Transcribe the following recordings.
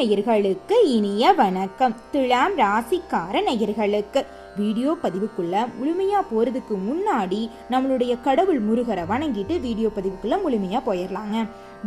நேயர்களுக்கு இனிய வணக்கம். துலாம் ராசிக்கார நேயர்களுக்கு. வீடியோ பதிவுக்குள்ள முழுமையா போறதுக்கு முன்னாடி நம்மளுடைய கடவுள் முருகரை வணங்கிட்டு வீடியோ பதிவுக்குள்ள முழுமையா போயிடலாங்க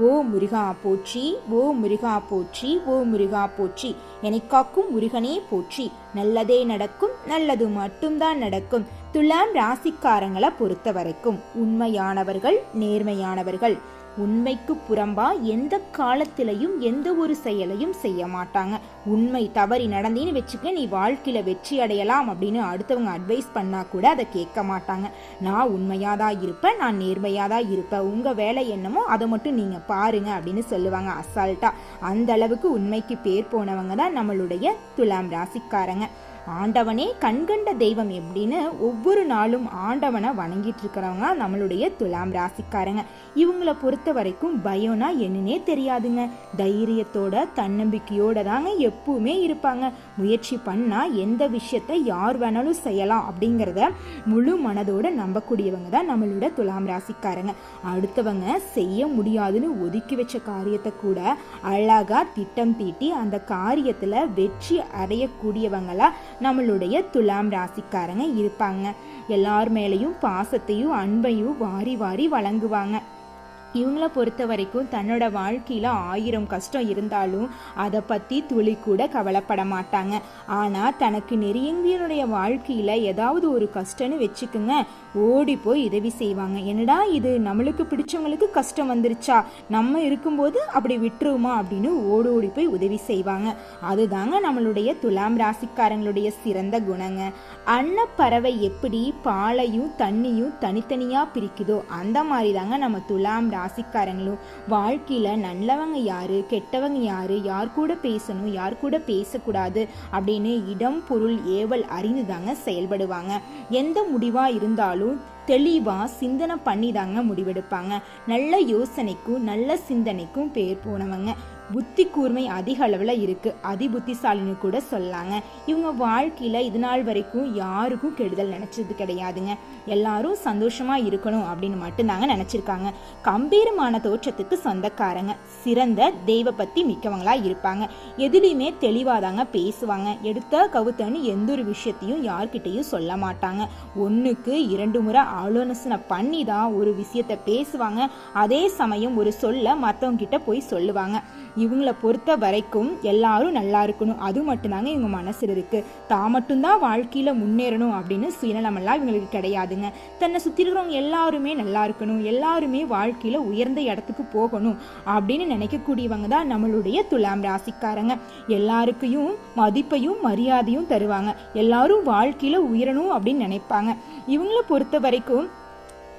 ஓ முருகா போற்றி ஓ முருகா போற்றி ஓ முருகா போற்றி. என்னை காக்கும் முருகனே போற்றி. நல்லதே நடக்கும் நல்லது மட்டும்தான் நடக்கும். துலாம் ராசிக்காரங்களை பொறுத்த வரைக்கும் உண்மையானவர்கள் நேர்மையானவர்கள். உண்மைக்கு புறம்பா எந்த காலத்திலையும் எந்த ஒரு செயலையும் செய்ய மாட்டாங்க. உண்மை தவறி நடந்தேன்னு வச்சுக்க நீ வாழ்க்கையில வெற்றி அடையலாம் அப்படின்னு அடுத்தவங்க அட்வைஸ் பண்ணா கூட அதை கேட்க மாட்டாங்க. நான் உண்மையாதான் இருப்பேன் நான் நேர்மையாதான் இருப்பேன். உங்க வேலை என்னமோ அதை மட்டும் நீங்க பாருங்க அப்படின்னு சொல்லுவாங்க அசால்ட்டா அந்த அளவுக்கு உண்மைக்கு பேர் போனவங்க தான் நம்மளுடைய துலாம் ராசிக்காரங்க. ஆண்டவனே கண்கண்ட தெய்வம் எப்படின்னு ஒவ்வொரு நாளும் ஆண்டவனை வணங்கிட்டு இருக்கிறவங்க நம்மளுடைய துலாம் ராசிக்காரங்க. இவங்களை பொறுத்த வரைக்கும் பயம்னா என்னன்னே தெரியாதுங்க. தைரியத்தோட தன்னம்பிக்கையோட தாங்க எப்பவுமே இருப்பாங்க. முயற்சி பண்ணா எந்த விஷயத்த யார் வேணாலும் செய்யலாம் அப்படிங்கிறத முழு மனதோட நம்பக்கூடியவங்க தான் நம்மளோட துலாம் ராசிக்காரங்க. அடுத்தவங்க செய்ய முடியாதுன்னு ஒதுக்கி வச்ச காரியத்தை கூட அழகா திட்டம் தீட்டி அந்த காரியத்துல வெற்றி அடையக்கூடியவங்களா நம்மளுடைய துலாம் ராசிக்காரங்க இருப்பாங்க. எல்லார் மேலேயும் பாசத்தையும் அன்பையும் வாரி வாரி வழங்குவாங்க. இவங்கள பொறுத்த வரைக்கும் தன்னோட வாழ்க்கையில் ஆயிரம் கஷ்டம் இருந்தாலும் அதை பற்றி துளி கூட கவலைப்பட மாட்டாங்க. ஆனால் தனக்கு நெருங்கியனுடைய வாழ்க்கையில் ஏதாவது ஒரு கஷ்டம்னு வச்சுக்கோங்க ஓடி போய் உதவி செய்வாங்க. என்னடா இது? நம்மளுக்கு பிடிச்சவங்களுக்கு கஷ்டம் வந்துருச்சா? நம்ம இருக்கும்போது அப்படி விட்டுருமா அப்படின்னு ஓடி ஓடி போய் உதவி செய்வாங்க. அதுதாங்க நம்மளுடைய துலாம் ராசிக்காரங்களுடைய சிறந்த குணங்க. அன்னப்பறவை எப்படி பாலையும் தண்ணியும் தனித்தனியாக பிரிக்குதோ அந்த மாதிரி தாங்க நம்ம துலாம் ராசிக்காரங்களும் வாழ்க்கையில் நல்லவங்க யாரு கெட்டவங்க யாரு யார் கூட பேசணும் யார் கூட பேசக்கூடாது அப்படின்னு இடம் பொருள் ஏவல் அறிந்து தாங்க செயல்படுவாங்க. எந்த முடிவாக இருந்தாலும் தெளிவாக சிந்தனை பண்ணி தாங்க முடிவெடுப்பாங்க. நல்ல யோசனைக்கும் நல்ல சிந்தனைக்கும் பேர் போனவங்க. புத்தி கூர்மை அதிக அளவில் இருக்குது அதி புத்திசாலின்னு கூட சொல்லாங்க. இவங்க வாழ்க்கையில் இது நாள் வரைக்கும் யாருக்கும் கெடுதல் நினச்சது கிடையாதுங்க. எல்லாரும் சந்தோஷமாக இருக்கணும் அப்படின்னு மட்டும்தாங்க நினச்சிருக்காங்க. கம்பீரமான தோற்றத்துக்கு சொந்தக்காரங்க. சிறந்த தெய்வ பற்றி மிக்கவங்களாக இருப்பாங்க. எதுலேயுமே தெளிவாக தாங்க பேசுவாங்க. எடுத்த கவுத்தன்னு எந்த ஒரு விஷயத்தையும் யார்கிட்டையும் சொல்ல மாட்டாங்க. ஒன்றுக்கு இரண்டு முறை ஆலோசனை பண்ணி தான் ஒரு விஷயத்தை பேசுவாங்க. அதே சமயம் ஒரு சொல்ல மற்றவங்கிட்ட போய் சொல்லுவாங்க. இவங்கள பொறுத்த வரைக்கும் எல்லாரும் நல்லா இருக்கணும். அது மட்டும்தாங்க இவங்க மனசில் இருக்குது தான் மட்டும்தான் வாழ்க்கையில் முன்னேறணும் அப்படின்னு சுயநலமெல்லாம் இவங்களுக்கு கிடையாதுங்க. தன்னை சுற்றி இருக்கிறவங்க எல்லாருமே நல்லா இருக்கணும். எல்லாருமே வாழ்க்கையில் உயர்ந்த இடத்துக்கு போகணும் அப்படின்னு நினைக்கக்கூடியவங்க தான் நம்மளுடைய துலாம் ராசிக்காரங்க. எல்லாருக்கையும் மதிப்பையும் மரியாதையும் தருவாங்க. எல்லாரும் வாழ்க்கையில் உயரணும் அப்படின்னு நினைப்பாங்க. இவங்கள பொறுத்த வரைக்கும் আলাইকুম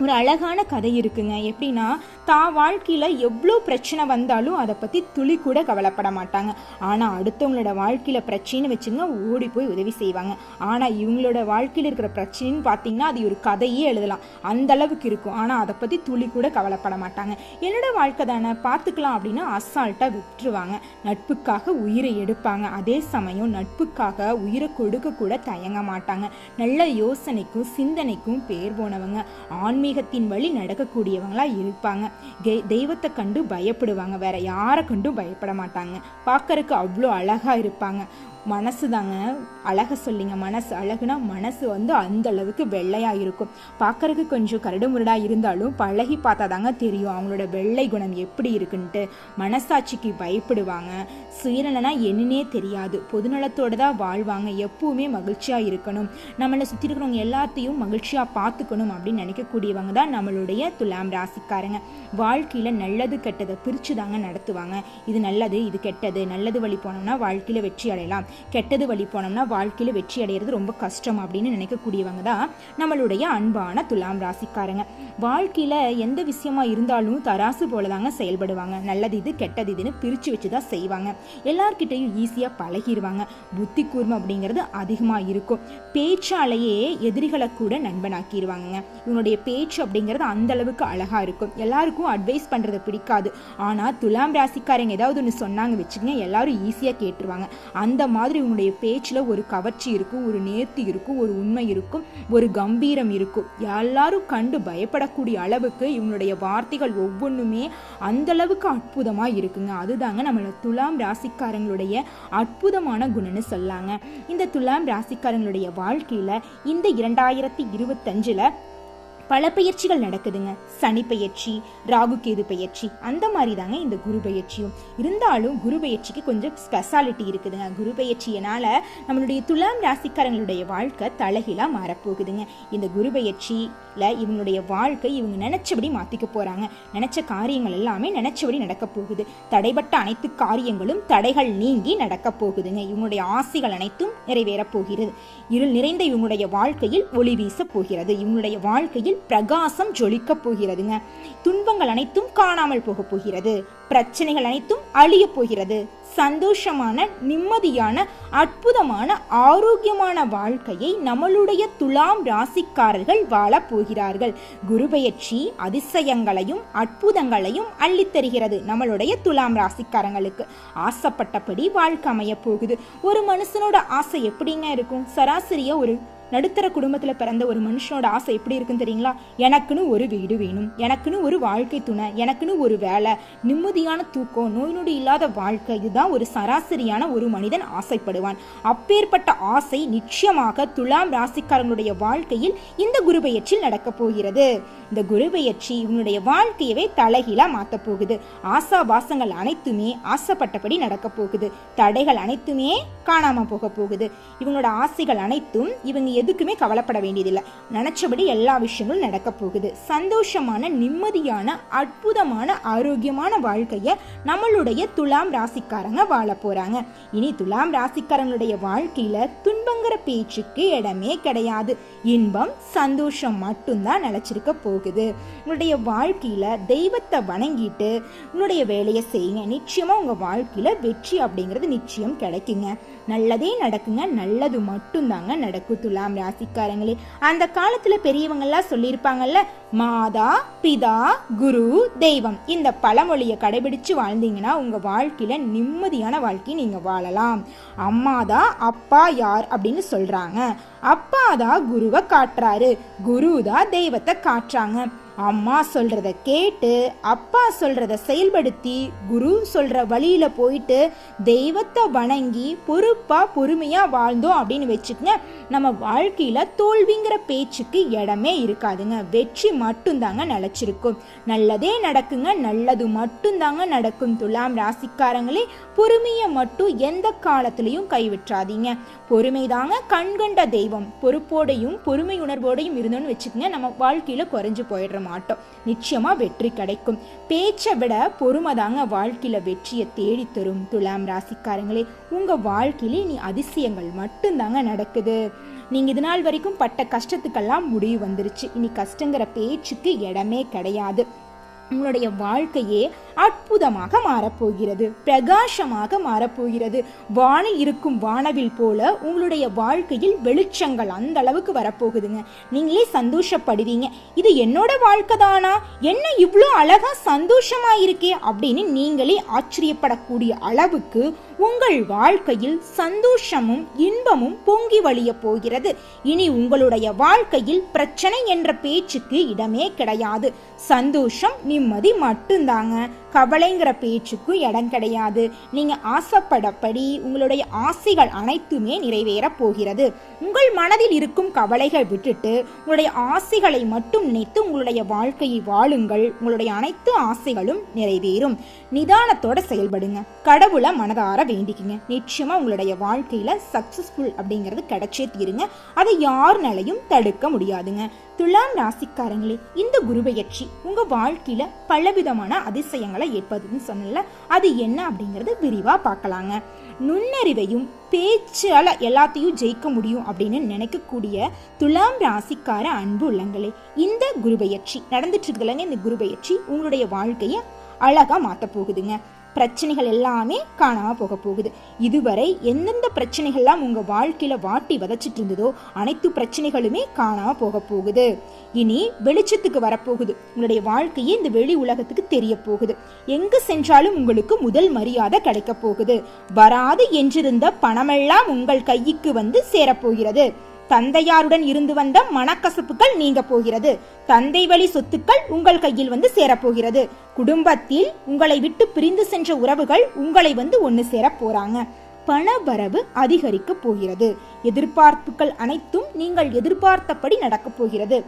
ஒரு அழகான கதை இருக்குங்க. எப்படின்னா தான் வாழ்க்கையில் எவ்வளோ பிரச்சனை வந்தாலும் அதை பற்றி துளி கூட கவலைப்பட மாட்டாங்க. ஆனால் அடுத்தவங்களோட வாழ்க்கையில் பிரச்சனைன்னு வச்சுங்க ஓடி போய் உதவி செய்வாங்க. ஆனால் இவங்களோட வாழ்க்கையில் இருக்கிற பிரச்சனைன்னு பார்த்தீங்கன்னா அது ஒரு கதையே எழுதலாம். அந்த அளவுக்கு இருக்கும். ஆனால் அதை பற்றி துளி கூட கவலைப்பட மாட்டாங்க. என்னோட வாழ்க்கை தானே பார்த்துக்கலாம் அப்படின்னு அசால்ட்டாக விட்டுருவாங்க. நட்புக்காக உயிரை எடுப்பாங்க. அதே சமயம் நட்புக்காக உயிரை கொடுக்க கூட தயங்க மாட்டாங்க. நல்ல யோசனைக்கும் சிந்தனைக்கும் பேர் போனவங்க. ஆன்ம ஆன்மீகத்தின் வழி நடக்கக்கூடியவங்களா இருப்பாங்க. தெய்வத்தை கண்டு பயப்படுவாங்க. வேற யாரை கண்டும் பயப்பட மாட்டாங்க. பார்க்கறக்கு அவ்வளோ அழகா இருப்பாங்க. மனசு தாங்க அழக சொல்லிங்க. மனசு அழகுனா மனசு வந்து அந்த அளவுக்கு வெள்ளையாக இருக்கும். பார்க்கறதுக்கு கொஞ்சம் கரடுமுரடாக இருந்தாலும் பழகி பார்த்தா தாங்க தெரியும் அவங்களோட வெள்ளை குணம் எப்படி இருக்குன்ட்டு. மனசாட்சிக்கு பயப்படுவாங்க. சுயநலனா என்னன்னே தெரியாது. பொதுநலத்தோடு தான் வாழ்வாங்க. எப்பவுமே மகிழ்ச்சியாக இருக்கணும். நம்மளை சுற்றி இருக்கிறவங்க எல்லாத்தையும் மகிழ்ச்சியாக பார்த்துக்கணும் அப்படின்னு நினைக்கக்கூடியவங்க தான் நம்மளுடைய துலாம் ராசிக்காரங்க. வாழ்க்கையில் நல்லது கெட்டதை பிரித்து தாங்க நடத்துவாங்க. இது நல்லது இது கெட்டது. நல்லது வழி போனோம்னா வாழ்க்கையில் வெற்றி அடையலாம். கெட்டது வழி போனோம்னா வாழ்க்கையில் வெற்றி அடைகிறது ரொம்ப கஷ்டம் அப்படின்னு நினைக்கக்கூடியவங்க தான் நம்மளுடைய அன்பான துலாம் ராசிக்காரங்க. வாழ்க்கையில் எந்த விஷயமா இருந்தாலும் தராசு போல தாங்க செயல்படுவாங்க. நல்லது இது கெட்டது இதுன்னு பிரித்து வச்சு தான் செய்வாங்க. எல்லார்கிட்டையும் ஈஸியாக பழகிடுவாங்க புத்தி கூர்மை அப்படிங்கிறது அதிகமாக இருக்கும். பேச்சாலேயே எதிரிகளை கூட நண்பனாக்கிடுவாங்க இவனுடைய பேச்சு அப்படிங்கிறது அந்த அளவுக்கு அழகாக இருக்கும். எல்லாருக்கும் அட்வைஸ் பண்ணுறது பிடிக்காது. ஆனால் துலாம் ராசிக்காரங்க ஏதாவது ஒன்று சொன்னாங்க வச்சுக்கோங்க எல்லாரும் ஈஸியாக கேட்டுருவாங்க. அந்த மாதிரி மாதிரி உன்னுடைய பேச்சில் ஒரு கவர்ச்சி இருக்கும் ஒரு நேர்த்தி இருக்கும் ஒரு உண்மை இருக்கும் ஒரு கம்பீரம் இருக்கும். எல்லாரும் கண்டு பயப்படக்கூடிய அளவுக்கு இவனுடைய வார்த்தைகள் ஒவ்வொன்றுமே அந்த அளவுக்கு அற்புதமாக இருக்குங்க. அதுதாங்க நம்மளோட துலாம் ராசிக்காரங்களுடைய அற்புதமான குணம்னு சொல்லாங்க. இந்த துலாம் ராசிக்காரங்களுடைய வாழ்க்கையில் இந்த இரண்டாயிரத்தி இருபத்தஞ்சில் பல பயிற்சிகள் நடக்குதுங்க. சனி பயிற்சி ராகு கேது பயிற்சி அந்த மாதிரி தாங்க இந்த குரு பயிற்சியும். இருந்தாலும் குரு பயிற்சிக்கு கொஞ்சம் ஸ்பெஷாலிட்டி இருக்குதுங்க. குரு பயிற்சியினால நம்மளுடைய துலாம் ராசிக்காரங்களுடைய வாழ்க்கை தலைகீழா மாறப்போகுதுங்க. இந்த குரு பயிற்சியில் இவங்களுடைய வாழ்க்கை இவங்க நினைச்சபடி மாற்றிக்க போறாங்க. நினைச்ச காரியங்கள் எல்லாமே நினைச்சபடி நடக்க போகுது. தடைபட்ட அனைத்து காரியங்களும் தடைகள் நீங்கி நடக்க போகுதுங்க. இவங்களுடைய ஆசைகள் அனைத்தும் நிறைவேறப் போகிறது. இருள் நிறைந்த இவங்களுடைய வாழ்க்கையில் ஒளி வீச போகிறது. இவங்களுடைய வாழ்க்கையில் பிரகாசம் ஜொலிக்கப் போகிறதுங்க. துன்பங்கள் அனைத்தும் காணாமல் போக போகிறது. பிரச்சனைகள் அனைத்தும் அழியப் போகிறது. சந்தோஷமான நிம்மதியான அற்புதமான ஆரோக்கியமான வாழ்க்கையை நம்மளுடைய துலாம் ராசிக்காரர்கள் வாழப் போகிறார்கள். குருபெயர்ச்சி அதிசயங்களையும் அற்புதங்களையும் அள்ளித்தருகிறது நம்மளுடைய துலாம் ராசிக்காரங்களுக்கு. ஆசைப்பட்டபடி வாழ்க்கை அமைய போகுது. ஒரு மனுஷனோட ஆசை எப்படிங்க இருக்கும்? சராசரியா ஒரு நடுத்தர குடும்பத்தில் பிறந்த ஒரு மனுஷனோட ஆசை எப்படி இருக்குன்னு தெரியுங்களா? எனக்குன்னு ஒரு வீடு வேணும் எனக்குன்னு ஒரு வாழ்க்கை துணை எனக்குன்னு ஒரு வேலை நிம்மதியான தூக்கம் நோய் நொடி இல்லாத வாழ்க்கை இதுதான் ஒரு சராசரியான ஒரு மனிதன் ஆசைப்படுவான். அப்பேற்பட்ட ஆசை நிச்சயமாக துலாம் ராசிக்காரங்களுடைய வாழ்க்கையில் இந்த குருபெயர்ச்சியில் நடக்கப் போகிறது. இந்த குருபெயர்ச்சி இவனுடைய வாழ்க்கையவே தலைகீழா மாத்த போகுது. ஆசா வாசங்கள் அனைத்துமே ஆசைப்பட்டபடி நடக்க போகுது. தடைகள் அனைத்துமே காணாம போக போகுது. இவங்களோட ஆசைகள் அனைத்தும் இவங்க எதுக்குமே கவலைப்பட வேண்டியதில்லை. நினச்சபடி எல்லா விஷயங்களும் நடக்க போகுது. சந்தோஷமான நிம்மதியான அற்புதமான ஆரோக்கியமான வாழ்க்கையை நம்மளுடைய துலாம் ராசிக்காரங்க வாழ போகிறாங்க இனி துலாம் ராசிக்காரங்களுடைய வாழ்க்கையில் துன்பங்கிற பேச்சுக்கு இடமே கிடையாது. இன்பம் சந்தோஷம் மட்டும்தான் நிலச்சிருக்க போகுது. உங்களுடைய வாழ்க்கையில் தெய்வத்தை வணங்கிட்டு உன்னுடைய வேலையை செய்யுங்க. நிச்சயமாக உங்கள் வாழ்க்கையில் வெற்றி அப்படிங்கிறது நிச்சயம் கிடைக்குங்க. நல்லதே நடக்குங்க நல்லது மட்டும்தாங்க நடக்கும் துலாம் ராசிக்காரங்களே. அந்த காலத்துல பெரியவங்கெல்லாம் சொல்லியிருப்பாங்கல்ல மாதா பிதா குரு தெய்வம். இந்த பழமொழியை கடைபிடிச்சு வாழ்ந்தீங்கன்னா உங்க வாழ்க்கையில நிம்மதியான வாழ்க்கையை நீங்க வாழலாம். அம்மாதா அப்பா யார் அப்படின்னு சொல்றாங்க. அப்பா தான் குருவை காட்டுறாரு. குரு தான் தெய்வத்தை காட்டுறாங்க. அம்மா சொல்றத கேட்டு அப்பா சொல்றத செயல்படுத்தி குரு சொல்ற வழியில போயிட்டு தெய்வத்தை வணங்கி பொறுப்பா பொறுமையா வாழ்ந்தோம் அப்படின்னு வச்சுக்கங்க. நம்ம வாழ்க்கையில தோல்விங்கிற பேச்சுக்கு இடமே இருக்காதுங்க. வெற்றி மட்டும்தாங்க நிலச்சிருக்கும். நல்லதே நடக்குங்க நல்லது மட்டும்தாங்க நடக்கும் துலாம் ராசிக்காரங்களே. பொறுமையை மட்டும் எந்த காலத்திலையும் கைவிட்றாதீங்க பொறுமை தாங்க கண்கண்ட தெய்வம். பொறுப்போடையும் பொறுமை உணர்வோடையும் இருந்தோம்னு வச்சுக்கோங்க நம்ம வாழ்க்கையில குறைஞ்சு போயிடுற மாட்டோம். நிச்சயமா வெற்றி கிடைக்கும். பேச்சை விட பொறுமை தாங்க வாழ்க்கையில் வெற்றியை தேடி தரும். துலாம் ராசிக்காரங்களே உங்க வாழ்க்கையிலே நீ அதிசயங்கள் மட்டும்தாங்க நடக்குது. நீங்கள் இது நாள் வரைக்கும் பட்ட கஷ்டத்துக்கெல்லாம் முடிவு வந்துருச்சு. இனி கஷ்டங்கிற பேச்சுக்கு இடமே கிடையாது. உங்களுடைய வாழ்க்கையே அற்புதமாக மாறப்போகிறது பிரகாசமாக மாறப்போகிறது. வானில் இருக்கும் வானவில் போல உங்களுடைய வாழ்க்கையில் வெளிச்சங்கள் அந்த அளவுக்கு வரப்போகுதுங்க. நீங்களே சந்தோஷப்படுவீங்க. இது என்னோட வாழ்க்கை தானா? என்ன இவ்வளோ அழகா சந்தோஷமா இருக்கே அப்படின்னு நீங்களே ஆச்சரியப்படக்கூடிய அளவுக்கு உங்கள் வாழ்க்கையில் சந்தோஷமும் இன்பமும் பொங்கி வழிய போகிறது. இனி உங்களுடைய வாழ்க்கையில் பிரச்சனை என்ற பேச்சுக்கு இடமே கிடையாது. சந்தோஷம் நிம்மதி மட்டும்தாங்க. கவலைங்கிற பேச்சுக்கு இடம் கிடையாது. நீங்கள் ஆசைப்படப்படி உங்களுடைய ஆசைகள் அனைத்துமே நிறைவேற போகிறது. உங்கள் மனதில் இருக்கும் கவலைகள் விட்டுட்டு உங்களுடைய ஆசைகளை மட்டும் நினைத்து உங்களுடைய வாழ்க்கையை வாழுங்கள். உங்களுடைய அனைத்து ஆசைகளும் நிறைவேறும். நிதானத்தோட செயல்படுங்க. கடவுளை மனதார வேண்டிக்குங்க. நிச்சயமாக உங்களுடைய வாழ்க்கையில் சக்ஸஸ்ஃபுல் அப்படிங்கிறது கிடைச்சே தீருங்க. அதை யாருனாலையும் தடுக்க முடியாதுங்க. துலாம் ராசிக்காரங்களே இந்த குருபெயர்ச்சி உங்க வாழ்க்கையில பலவிதமான அதிசயங்களை ஏற்படுதுன்னு சொன்னல அது என்ன அப்படிங்கறது விரிவா பார்க்கலாங்க. நுண்ணறிவையும் பேச்சால எல்லாத்தையும் ஜெயிக்க முடியும் அப்படின்னு நினைக்கக்கூடிய துலாம் ராசிக்கார அன்பு உள்ளங்களே இந்த குருபெயர்ச்சி நடந்துட்டு இருக்குதுலங்க இந்த குருபெயர்ச்சி உங்களுடைய வாழ்க்கையை அழகா மாத்த போகுதுங்க. பிரச்சனைகள் எல்லாமே காணாமல் போக போகுது. இதுவரை எந்தெந்த பிரச்சனைகள்லாம் உங்கள் வாழ்க்கையில் வாட்டி வதச்சிட்டு இருந்ததோ அனைத்து பிரச்சனைகளுமே காணாமல் போக போகுது. இனி வெளிச்சத்துக்கு வரப்போகுது. உங்களுடைய வாழ்க்கையே இந்த வெளி உலகத்துக்கு தெரிய போகுது. எங்கு சென்றாலும் உங்களுக்கு முதல் மரியாதை கிடைக்க போகுது. வராது என்றிருந்த பணமெல்லாம் உங்கள் கைக்கு வந்து சேரப்போகிறது தந்தையாருடன் இருந்து வந்த மனக்கசப்புகள் நீங்க போகிறது. தந்தை வழி சொத்துக்கள் உங்கள் கையில் வந்து சேரப்போகிறது. குடும்பத்தில் உங்களை விட்டு பிரிந்து சென்ற உறவுகள் உங்களை வந்து ஒன்று சேர போறாங்க. பண வரவு அதிகரிக்க போகிறது. எதிர்பார்ப்புகள் அனைத்தும் நீங்கள் எதிர்பார்த்தபடி நடக்கப் போகிறது.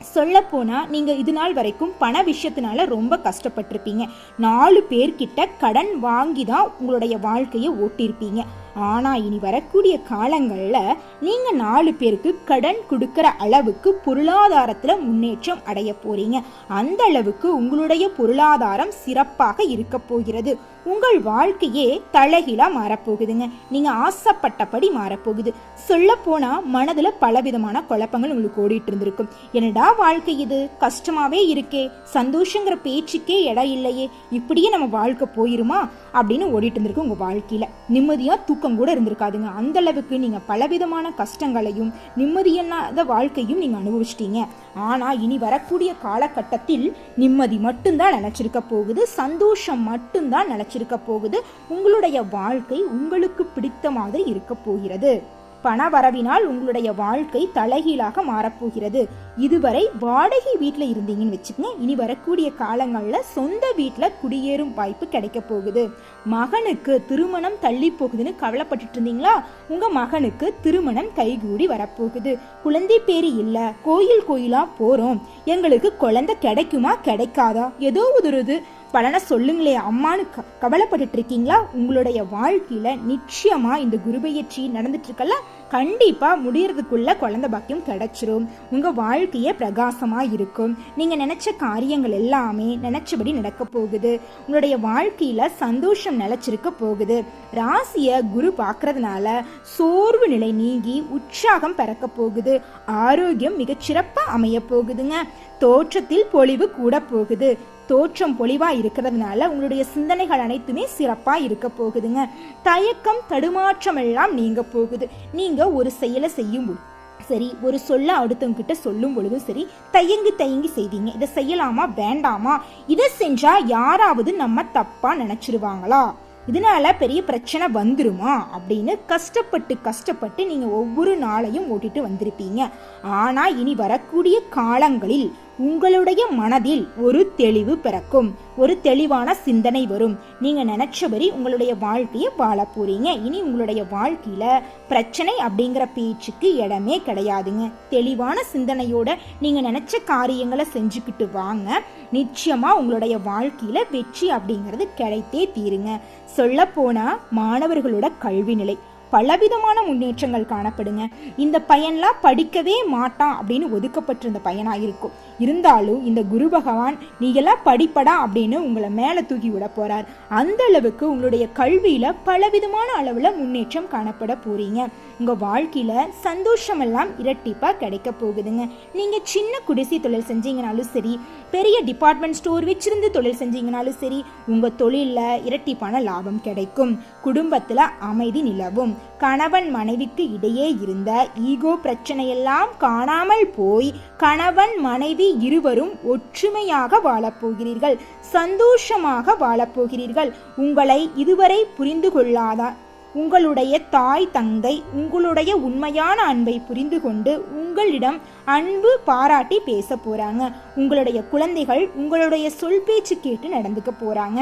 சொல்ல போனா நீங்க இது நாள் வரைக்கும் பண விஷயத்தினால ரொம்ப கஷ்டப்பட்டிருப்பீங்க. நாலு பேர்கிட்ட கடன் வாங்கி தான் உங்களுடைய வாழ்க்கையை ஓட்டியிருப்பீங்க. ஆனா இனி வரக்கூடிய காலங்களில் நீங்க நாலு பேருக்கு கடன் கொடுக்குற அளவுக்கு பொருளாதாரத்துல முன்னேற்றம் அடைய போறீங்க. அந்த அளவுக்கு உங்களுடைய பொருளாதாரம் சிறப்பாக இருக்க போகிறது. உங்கள் வாழ்க்கையே தலைகீழாக மாறப்போகுதுங்க. நீங்கள் ஆசைப்பட்டபடி மாறப்போகுது. சொல்லப்போனால் மனதில் பலவிதமான குழப்பங்கள் உங்களுக்கு ஓடிட்டு இருந்திருக்கும். என்னடா வாழ்க்கை இது? கஷ்டமாகவே இருக்கே. சந்தோஷங்கிற பேச்சுக்கே இடம் இல்லையே. இப்படியே நம்ம வாழ்க்கை போயிருமா? அப்படின்னு ஓடிட்டு இருந்திருக்கு உங்கள் வாழ்க்கையில். நிம்மதியாக தூக்கம் கூட இருந்திருக்காதுங்க. அந்தளவுக்கு நீங்கள் பலவிதமான கஷ்டங்களையும் நிம்மதியில்லாத வாழ்க்கையும் நீங்கள் அனுபவிச்சிட்டீங்க. ஆனால் இனி வரக்கூடிய காலகட்டத்தில் நிம்மதி மட்டும்தான் நினச்சிருக்க போகுது. சந்தோஷம் மட்டும்தான் நினைச்சிருக்க போகுது. உங்களுடைய வாழ்க்கை உங்களுக்கு பிடித்த மாதிரி இருக்க போகிறது. பண வரவினால் உங்களுடைய வாழ்க்கை தலைகீழாக மாறப்போகிறது இதுவரை வாடகை வீட்டில் இருந்தீங்கன்னு வச்சுக்கோங்க. இனி வரக்கூடிய காலங்களில் சொந்த வீட்டில் குடியேறும் வாய்ப்பு கிடைக்க போகுது. மகனுக்கு திருமணம் தள்ளி போகுதுன்னு கவலைப்பட்டுட்டு இருந்தீங்களா? உங்க மகனுக்கு திருமணம் கைகூடி வரப்போகுது குழந்தை பேரு இல்ல. கோயில் கோயிலா போறோம். எங்களுக்கு குழந்தை கிடைக்குமா? கிடைக்காதா? ஏதோ ஒரு இது. பலனை சொல்லுங்களே அம்மானு க கவலைப்பட்டுட்டு இருக்கீங்களா உங்களுடைய வாழ்க்கையில நிச்சயமா இந்த குருபெயர்ச்சி நடந்துட்டு இருக்கல கண்டிப்பா முடியறதுக்குள்ள குழந்தை பாக்கியம் கிடைச்சிரும். உங்க வாழ்க்கையே பிரகாசமா இருக்கும். நீங்க நினைச்ச காரியங்கள் எல்லாமே நினைச்சபடி நடக்க போகுது. உங்களுடைய வாழ்க்கையில சந்தோஷம் நிலைச்சிருக்க போகுது. ராசிய குரு பார்க்கறதுனால சோர்வு நிலை நீங்கி உற்சாகம் பிறக்க போகுது. ஆரோக்கியம் மிகச்சிறப்பா அமைய போகுதுங்க. தோற்றத்தில் பொழிவு கூட போகுது. தோற்றம் பொலிவாக இருக்கிறதுனால உங்களுடைய சிந்தனைகள் அனைத்துமே சிறப்பாக இருக்க போகுதுங்க. தயக்கம் தடுமாற்றம் எல்லாம் நீங்க போகுது. நீங்க ஒரு செயலை செய்யும் சரி ஒரு சொல்ல அடுத்தவங்கிட்ட சொல்லும் பொழுதும் சரி தயங்கி தயங்கி செய்வீங்க இதை செய்யலாமா வேண்டாமா? இதை செஞ்சா யாராவது நம்ம தப்பா நினைச்சிருவாங்களா? இதனால பெரிய பிரச்சனை வந்துருமா? அப்படின்னு கஷ்டப்பட்டு கஷ்டப்பட்டு நீங்க ஒவ்வொரு நாளையும் ஓட்டிட்டு வந்திருப்பீங்க. ஆனா இனி வரக்கூடிய காலங்களில் உங்களுடைய மனதில் ஒரு தெளிவு பிறக்கும். ஒரு தெளிவான சிந்தனை வரும். நீங்க நினைச்சபடி உங்களுடைய வாழ்க்கையை வாழ போறீங்க. இனி உங்களுடைய வாழ்க்கையில பிரச்சனை அப்படிங்கிற பேச்சுக்கு இடமே கிடையாதுங்க. தெளிவான சிந்தனையோட நீங்க நினைச்ச காரியங்களை செஞ்சுக்கிட்டு வாங்க. நிச்சயமா உங்களுடைய வாழ்க்கையில வெற்றி அப்படிங்கிறது கிடைத்தே தீருங்க. சொல்ல போனா மாணவர்களோட கல்வி நிலை. பலவிதமான முன்னேற்றங்கள் காணப்படுங்க. இந்த பையன்லாம் படிக்கவே மாட்டான் அப்படின்னு ஒதுக்கப்பட்டிருந்த பையனாக இருக்கும். இருந்தாலும் இந்த குரு பகவான் நீங்களாம் படிப்படா அப்படின்னு உங்களை மேலே தூக்கி விட போகிறார் அந்த அளவுக்கு உங்களுடைய கல்வியில் பலவிதமான அளவில் முன்னேற்றம் காணப்பட போகிறீங்க உங்கள் வாழ்க்கையில் சந்தோஷமெல்லாம் இரட்டிப்பாக கிடைக்க போகுதுங்க. நீங்கள் சின்ன குடிசை தொழில் செஞ்சீங்கனாலும் சரி பெரிய டிபார்ட்மெண்ட் ஸ்டோர் வச்சிருந்து தொழில் செஞ்சீங்கனாலும் சரி உங்கள் தொழிலில் இரட்டிப்பான லாபம் கிடைக்கும். குடும்பத்தில் அமைதி நிலவும். கணவன் மனைவிக்கு இடையே இருந்த ஈகோ பிரச்சனையெல்லாம் காணாமல் போய் கணவன் மனைவி இருவரும் ஒற்றுமையாக வாழப்போகிறீர்கள் சந்தோஷமாக வாழப்போகிறீர்கள். உங்களை இதுவரை புரிந்து கொள்ளாத உங்களுடைய தாய் தந்தை உங்களுடைய உண்மையான அன்பை புரிந்து கொண்டு உங்களிடம் அன்பு பாராட்டி பேச போறாங்க. உங்களுடைய குழந்தைகள் உங்களுடைய சொல் பேச்சு கேட்டு நடந்துக்க போறாங்க.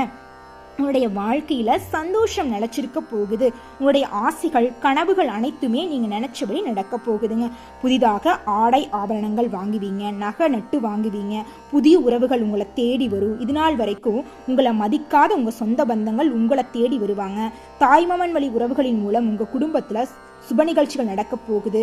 உங்களுடைய வாழ்க்கையில் சந்தோஷம் நிலைச்சிருக்க போகுது. உங்களுடைய ஆசைகள் கனவுகள் அனைத்துமே நீங்கள் நினச்சபடி நடக்க போகுதுங்க. புதிதாக ஆடை ஆபரணங்கள் வாங்குவீங்க நகை நட்டு வாங்குவீங்க புதிய உறவுகள் உங்களை தேடி வரும். இது நாள் வரைக்கும் உங்களை மதிக்காத உங்கள் சொந்த பந்தங்கள் உங்களை தேடி வருவாங்க. தாய்மாமன் வழி உறவுகளின் மூலம் உங்கள் குடும்பத்தில் சுப நிகழ்ச்சிகள் நடக்க போகுது.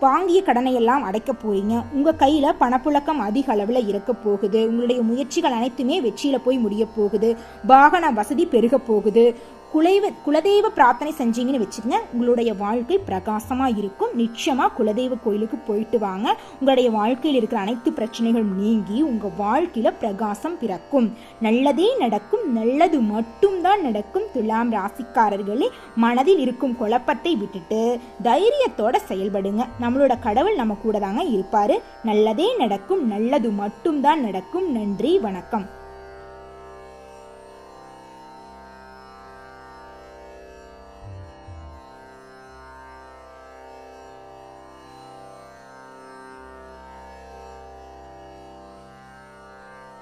வாங்கிய கடனை எல்லாம் அடைக்க போறீங்க. உங்கள் கையில் பணப்புழக்கம் அதிக அளவில் இருக்க போகுது. உங்களுடைய முயற்சிகள் அனைத்துமே வெற்றியில் போய் முடிய போகுது. வாகன வசதி பெருக போகுது. குலைவ குலதெய்வ பிரார்த்தனை செஞ்சீங்கன்னு வச்சுக்கங்க. உங்களுடைய வாழ்க்கை பிரகாசமாக இருக்கும். நிச்சயமாக குலதெய்வ கோயிலுக்கு போயிட்டு வாங்க. உங்களுடைய வாழ்க்கையில் இருக்கிற அனைத்து பிரச்சனைகளும் நீங்கி உங்கள் வாழ்க்கையில் பிரகாசம் பிறக்கும். நல்லதே நடக்கும். நல்லது மட்டும்தான் நடக்கும். துலாம் ராசிக்காரர்களே மனதில் இருக்கும் குழப்பத்தை விட்டுட்டு தைரியத்தோட செயல்படுங்க. நம்மளோட கடவுள் நம்ம கூட தாங்க இருப்பார். நல்லதே நடக்கும். நல்லது மட்டும்தான் நடக்கும். நன்றி வணக்கம்.